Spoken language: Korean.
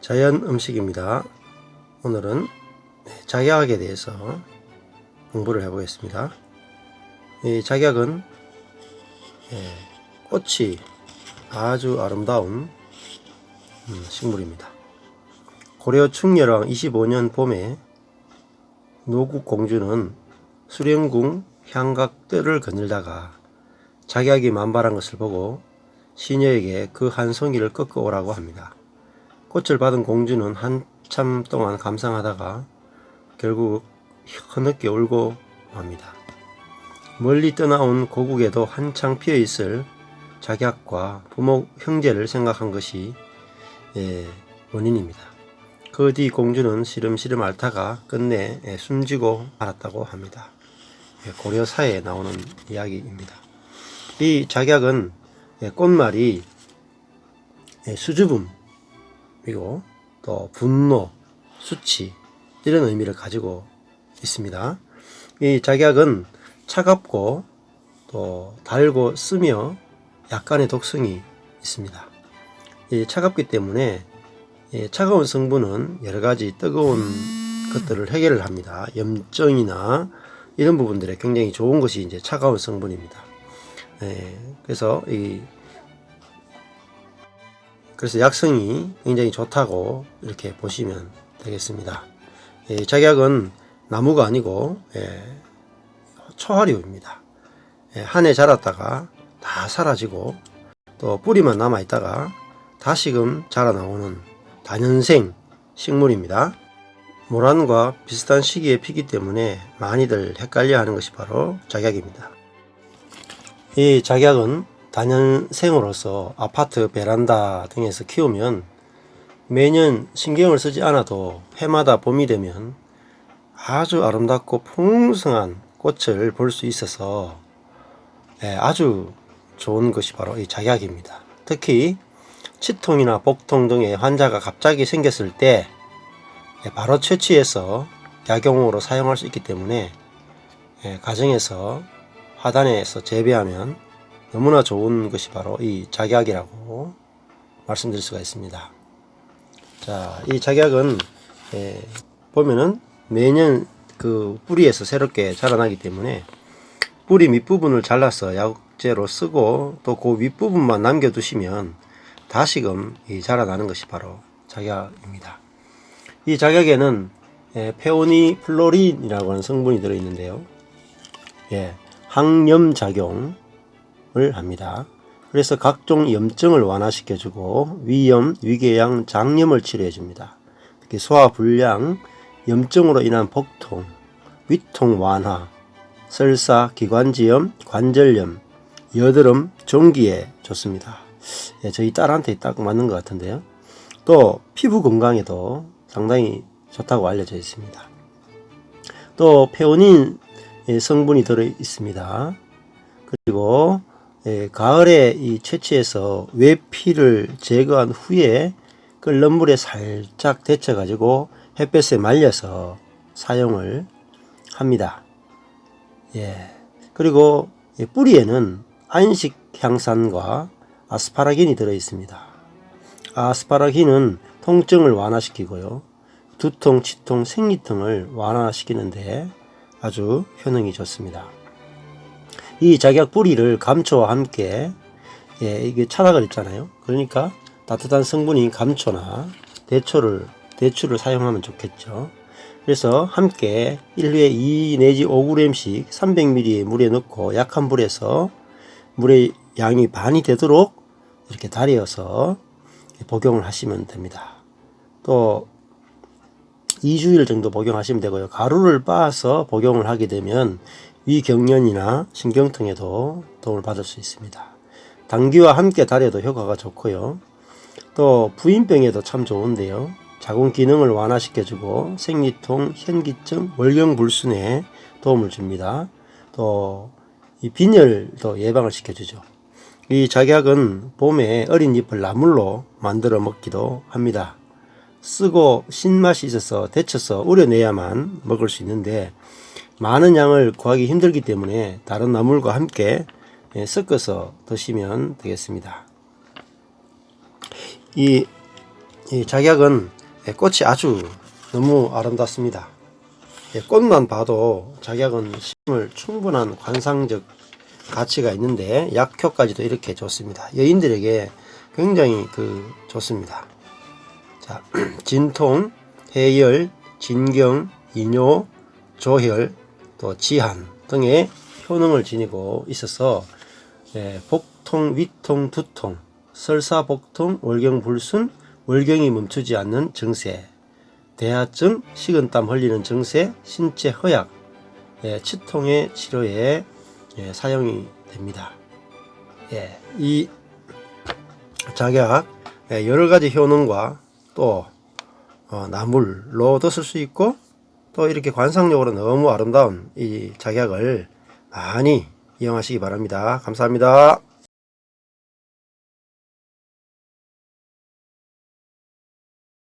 자연 음식입니다. 오늘은 작약에 대해서 공부를 해보겠습니다. 이 작약은 예, 꽃이 아주 아름다운 음, 식물입니다. 고려 충렬왕 25년 봄에 노국 공주는 수령궁 향각들을 거닐다가 작약이 만발한 것을 보고 시녀에게 그 한 송이를 꺾어 오라고 합니다. 꽃을 받은 공주는 한참 동안 감상하다가 결국 흐느껴 울고 맙니다. 멀리 떠나온 고국에도 한창 피어 있을 작약과 부모 형제를 생각한 것이 예, 원인입니다. 그 뒤 공주는 시름시름 앓다가 끝내 예, 숨지고 말았다고 합니다. 예, 고려사에 나오는 이야기입니다. 이 작약은 예, 꽃말이 예, 수줍음 그리고 또 분노, 수치 이런 의미를 가지고 있습니다. 이 작약은 차갑고 또 달고 쓰며 약간의 독성이 있습니다. 이 차갑기 때문에 이 차가운 성분은 여러 가지 뜨거운 것들을 해결을 합니다. 염증이나 이런 부분들에 굉장히 좋은 것이 이제 차가운 성분입니다. 예, 그래서 이 그래서 약성이 굉장히 좋다고 이렇게 보시면 되겠습니다. 이 작약은 나무가 아니고 예, 초하류입니다. 예, 한해 자랐다가 다 사라지고 또 뿌리만 남아 있다가 다시금 자라나오는 다년생 식물입니다. 모란과 비슷한 시기에 피기 때문에 많이들 헷갈려 하는 것이 바로 작약입니다. 이 작약은 단연생으로서 아파트 베란다 등에서 키우면 매년 신경을 쓰지 않아도 해마다 봄이 되면 아주 아름답고 풍성한 꽃을 볼 수 있어서 예, 아주 좋은 것이 바로 이 작약입니다. 특히 치통이나 복통 등의 환자가 갑자기 생겼을 때 예, 바로 채취해서 약용으로 사용할 수 있기 때문에 예, 가정에서 화단에서 재배하면 너무나 좋은 것이 바로 이 작약이라고 말씀드릴 수가 있습니다. 자, 이 작약은 예, 보면은 매년 그 뿌리에서 새롭게 자라나기 때문에 뿌리 밑부분을 잘라서 약재로 쓰고 또 그 윗부분만 남겨두시면 다시금 이 자라나는 것이 바로 작약입니다. 이 작약에는 예, 페오니 플로린이라고 하는 성분이 들어있는데요. 예, 항염 작용 을 합니다. 그래서 각종 염증을 완화시켜주고 위염, 위궤양, 장염을 치료해줍니다. 특히 소화불량, 염증으로 인한 복통, 위통 완화, 설사, 기관지염, 관절염, 여드름, 종기에 좋습니다. 예, 저희 딸한테 딱 맞는 것 같은데요. 또 피부 건강에도 상당히 좋다고 알려져 있습니다. 또 페오닌 성분이 들어 있습니다. 그리고 예, 가을에 이 채취해서 외피를 제거한 후에 끓는 물에 살짝 데쳐 가지고 햇볕에 말려서 사용을 합니다. 예. 그리고 이 뿌리에는 안식 향산과 아스파라긴이 들어 있습니다. 아스파라긴은 통증을 완화시키고요. 두통, 치통, 생리통을 완화시키는데 아주 효능이 좋습니다. 이 작약 뿌리를 감초와 함께 예, 이게 차라 그랬잖아요. 그러니까 따뜻한 성분인 감초나 대초를 대추를 사용하면 좋겠죠. 그래서 함께 1회에 2 내지 5g씩 300ml의 물에 넣고 약한 불에서 물의 양이 반이 되도록 이렇게 달여서 복용을 하시면 됩니다. 또 2주일 정도 복용하시면 되고요. 가루를 빻아서 복용을 하게 되면 위경련이나 신경통에도 도움을 받을 수 있습니다. 당귀와 함께 달여도 효과가 좋고요. 또 부인병에도 참 좋은데요. 자궁 기능을 완화시켜주고 생리통, 현기증, 월경불순에 도움을 줍니다. 또 이 빈혈도 예방을 시켜주죠. 이 작약은 봄에 어린 잎을 나물로 만들어 먹기도 합니다. 쓰고 신맛이 있어서 데쳐서 우려내야만 먹을 수 있는데 많은 양을 구하기 힘들기 때문에 다른 나물과 함께 예, 섞어서 드시면 되겠습니다. 이 이 작약은 예, 꽃이 아주 너무 아름답습니다. 예, 꽃만 봐도 작약은 심을 충분한 관상적 가치가 있는데 약효까지도 이렇게 좋습니다. 여인들에게 굉장히 그 좋습니다. 자, 진통, 해열, 진경, 이뇨, 조혈, 또 지한 등의 효능을 지니고 있어서 예, 복통, 위통, 두통, 설사복통, 월경불순, 월경이 멈추지 않는 증세, 대하증, 식은땀 흘리는 증세, 신체 허약, 예, 치통의 치료에 예, 사용이 됩니다. 예, 이 작약 예, 여러 가지 효능과 또 어, 나물로도 쓸 수 있고 또 이렇게 관상적으로 너무 아름다운 이 작약을 많이 이용하시기 바랍니다. 감사합니다.